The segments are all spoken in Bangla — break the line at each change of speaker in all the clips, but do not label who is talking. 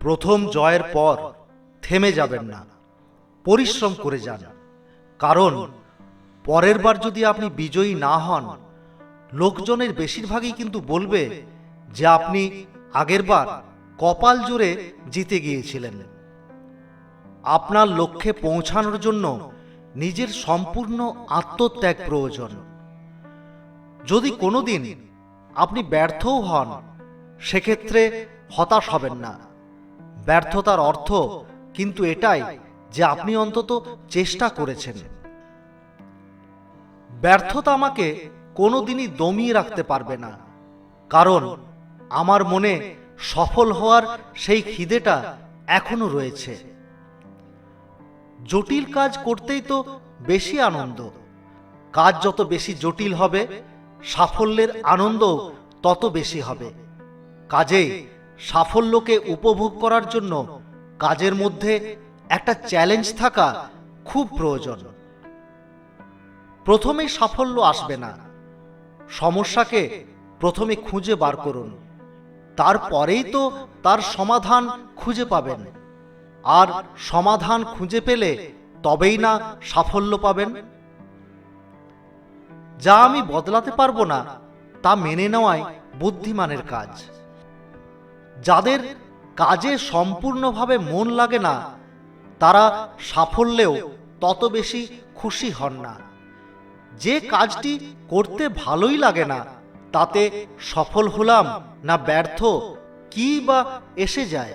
প্রথম জয়ের পর থেমে যাবেন না। পরিশ্রম করে যান। কারণ পরের বার যদি আপনি বিজয়ী না হন, লোকজনের বেশিরভাগই কিন্তু বলবে যে আপনি আগেরবার কপাল জোরে জিতে গিয়েছিলেন। আপনার লক্ষ্যে পৌঁছানোর জন্য নিজের সম্পূর্ণ আত্মত্যাগ প্রয়োজন। যদি কোনোদিন আপনি ব্যর্থও হন, সেক্ষেত্রে হতাশ হবেন না। ব্যর্থতার অর্থ কিন্তু এটাই যে আপনি অন্তত চেষ্টা করেছেন। ব্যর্থতা আমাকে কোনোদিনই দমিয়ে রাখতে পারবে না। কারণ আমার মনে সফল হওয়ার সেই খিদেটা এখনও রয়েছে। জটিল কাজ করতেই তো বেশি আনন্দ। কাজ যত বেশি জটিল হবে, সাফল্যের আনন্দ তত বেশি হবে। কাজেই সাফল্যকে উপভোগ করার জন্য কাজের মধ্যে একটা চ্যালেঞ্জ থাকা খুব প্রয়োজন। প্রথমেই সাফল্য আসবে না। সমস্যাকে প্রথমে খুঁজে বার করুন। তারপরেই তো তার সমাধান খুঁজে পাবেন। আর সমাধান খুঁজে পেলে তবেই না সাফল্য পাবেন। যা আমি বদলাতে পারব না, তা মেনে নেওয়াই বুদ্ধিমানের কাজ। যাদের কাজে সম্পূর্ণভাবে মন লাগে না, তারা সাফল্যেও তত বেশি খুশি হন না। যে কাজটি করতে ভালোই লাগে না, তাতে সফল হলাম না ব্যর্থ, কি বা এসে যায়?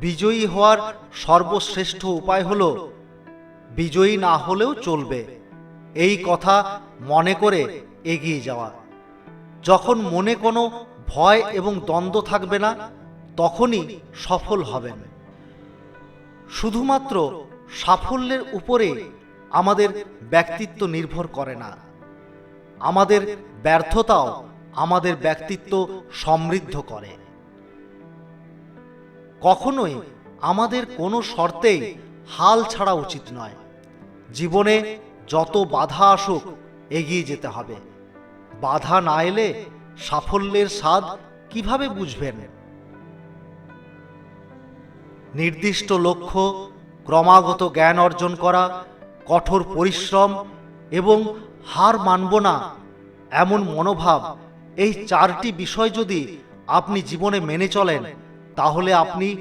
বিজয়ী হওয়ার সর্বশ্রেষ্ঠ উপায় হল, বিজয়ী না হলেও চলবে। এই কথা মনে করে এগিয়ে যাওয়া। যখন মনে কোনো ভয় এবং দ্বন্দ্ব থাকবে না, তখনই সফল হবেন। শুধুমাত্র সাফল্যের উপরে আমাদের ব্যক্তিত্ব নির্ভর করে না। আমাদের ব্যর্থতাও আমাদের ব্যক্তিত্ব সমৃদ্ধ করে। কখনোই আমাদের কোনো শর্তেই হাল ছাড়া উচিত নয়। জীবনে যত বাধা আসুক, এগিয়ে যেতে হবে। বাধা না এলে সাফল্যের স্বাদ কীভাবে বুঝবেন? নির্দিষ্ট লক্ষ্য, ক্রমাগত জ্ঞান অর্জন করা, কঠোর পরিশ্রম এবং হার মানব না, এমন মনোভাব, এই চারটি বিষয় যদি আপনি জীবনে মেনে চলেন, তাহলে আপনি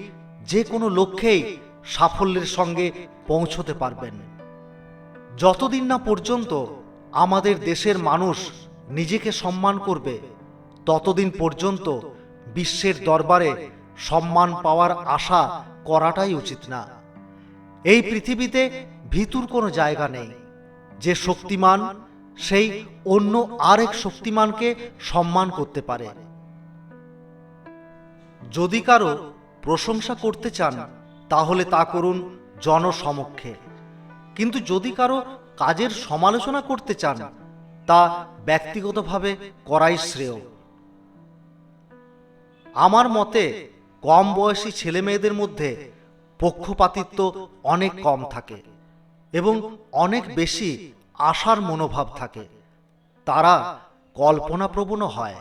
যে কোনো লক্ষ্যেই সাফল্যের সঙ্গে পৌঁছতে পারবেন। যতদিন না পর্যন্ত আমাদের দেশের মানুষ নিজেকে সম্মান করবে ততদিন পর্যন্ত বিশ্বের দরবারে সম্মান পাওয়ার আশা করাটাই উচিত না। এই পৃথিবীতে ভিতুর কোনো জায়গা নেই। যে শক্তিমান, সেই অন্য আরেক শক্তিমানকে সম্মান করতে পারে। যদি কারও প্রশংসা করতে চান, তাহলে তা করুন জনসমক্ষে। কিন্তু যদি কারও কাজের সমালোচনা করতে চান, তা ব্যক্তিগতভাবে করাই শ্রেয়। আমার মতে, কম বয়সী ছেলে মেয়েদের মধ্যে পক্ষপাতিত্ব অনেক কম থাকে এবং অনেক বেশি আশার মনোভাব থাকে। তারা কল্পনাপ্রবণ হয়।